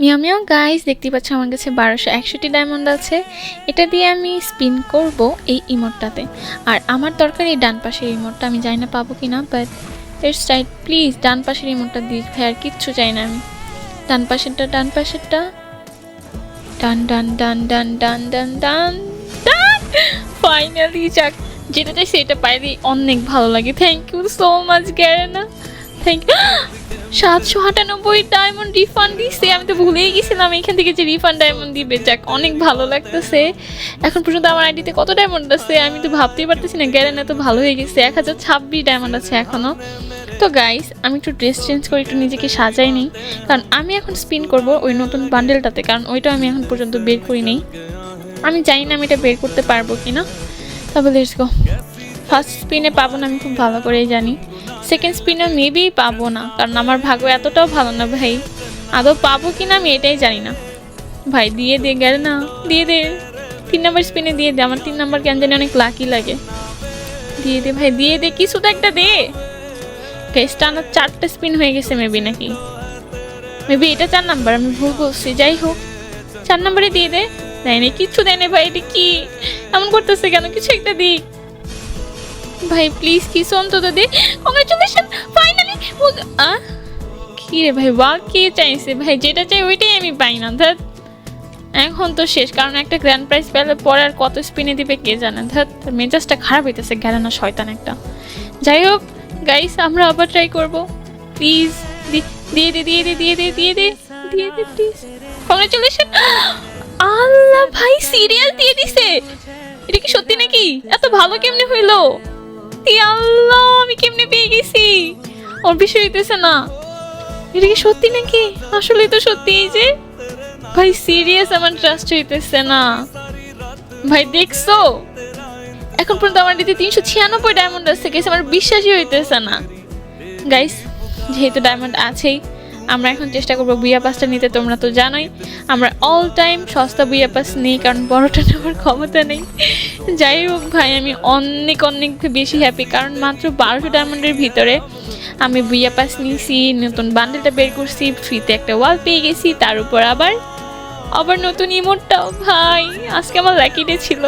Miao Miao guys দেখতে পাচ্ছ আমার কাছে বারোশো একষট্টি ডায়মন্ড আছে। এটা দিয়ে আমি স্পিন করব এই ইমোটটাতে আর আমার দরকার এই ডান পাশের ইমোটটা আমি জানি না পাবো কি না বাট ইটস রাইট প্লিজ ডান পাশের ইমোটটা দিস ভাই, আর কিচ্ছু চাই না আমি। ডান পাশেরটা ডান পাশেরটা। ডান ডান ডান ডান ডান ডান ডান ডান। ফাইনালি যাক, যেটা চাই সেটা পাইলে অনেক ভালো লাগে। Thank you so much Garena thank you সাতশো আটানব্বই ডায়মন্ড রিফান্ড দিছে, আমি তো ভুলেই গেছিলাম এখান থেকে যে রিফান্ড ডায়মন্ড দিবে। যাক, অনেক ভালো লাগতেছে। এখন পর্যন্ত আমার আইডিতে কত ডায়মন্ড আছে? আমি তো ভাবতেই পারতেছি না গ্যারেন এত ভালো হয়ে গেছে। এক হাজার ছাব্বিশ ডায়মন্ড আছে এখনও তো গাইস আমি একটু ড্রেস চেঞ্জ করে একটু নিজেকে সাজাই নিই। কারণ আমি এখন স্পিন করব ওই নতুন বান্ডেলটাতে কারণ ওইটা আমি এখন পর্যন্ত বের করি নেই। আমি জানি না আমি এটা বের করতে পারব কি না তবে লেটস গো ফার্স্ট স্পিনে পাবো না, আমি খুব ভালো করেই জানি। সেকেন্ড স্পিনে মেবি পাবো না, কারণ আমার ভাগ্য এতটাও ভালো না ভাই। আদৌ পাবো কি না আমি এটাই জানি না। ভাই, দিয়ে দে গেল না, দিয়ে দে। তিন নম্বর স্পিনে দিয়ে দে, আমার তিন নম্বর কেন জানি অনেক লাকি লাগে। দিয়ে দে ভাই, দিয়ে দে, কিছু তো একটা দে। কেসটা আমার চারটে স্পিন হয়ে গেছে মেবি নাকি। মেবি এটা চার নাম্বার আমি ভুল বলছি, যাই হোক। চার নম্বরে দিয়ে দে। দেয় না কিচ্ছু দেয় না ভাই, এটা কি? এমন করতেছে কেন? কিছু একটা দিক। ভাই প্লিজ কিছু অন্তত দে কংগ্রেচুলেশন ফাইনালি কি রে ভাই বা কে চাইছে? ভাই, যেটা চাই ওইটাই আমি পাই না ধ্যাত এখন তো শেষ, কারণ একটা গ্র্যান্ড প্রাইজ পেলে পরে আর কত স্পিনে দিবে কে জানে ধ্যাত মেজাজটা খারাপ হইতেছে, গেল না শয়তান একটা। যাই হোক গাইস আমরা আবার ট্রাই করব। প্লিজ দিয়ে দে দিয়ে দে দিয়ে দে দিয়ে দে দিয়ে দে প্লিজ কংগ্রেচুলেশন আল্লাহ ভাই সিরিয়াল দিয়ে দিছে। এটা কি সত্যি নাকি? এত ভালো কেমনে হইল? আল্লাহ, আমি কেমনে পেয়ে গেছি? ওর বিষয় হইতেছে না। এটা কি সত্যি নাকি? আসলে তো সত্যি এই যে, ভাই সিরিয়াস আমার ট্রাস্ট হইতেছে না। ভাই, দেখছ? এখন পর্যন্ত আমার দিতে তিনশো ছিয়ানব্বই ডায়মন্ড আছে গেছে আমার বিশ্বাসই হইতেছে না। গাইস যেহেতু ডায়মন্ড আছেই আমরা এখন চেষ্টা করব বুইয়া পাসটা নিতে, তোমরা তো জানোই। আমরা অল টাইম সস্তা বুইয়া পাস নিই, কারণ বড়টা নেওয়ার ক্ষমতা নেই। যাই হোক ভাই, আমি অনেক অনেক বেশি হ্যাপি কারণ মাত্র বারোশো ডায়মন্ডের ভিতরে আমি বুইয়া পাস নিয়েছি, নতুন বান্ডেলটা বের করছি ফ্রিতে একটা ওয়াল পেয়ে গেছি, তার উপর আবার আবার নতুন ইমোটটাও ভাই, আজকে আমার লাকি ডে ছিল।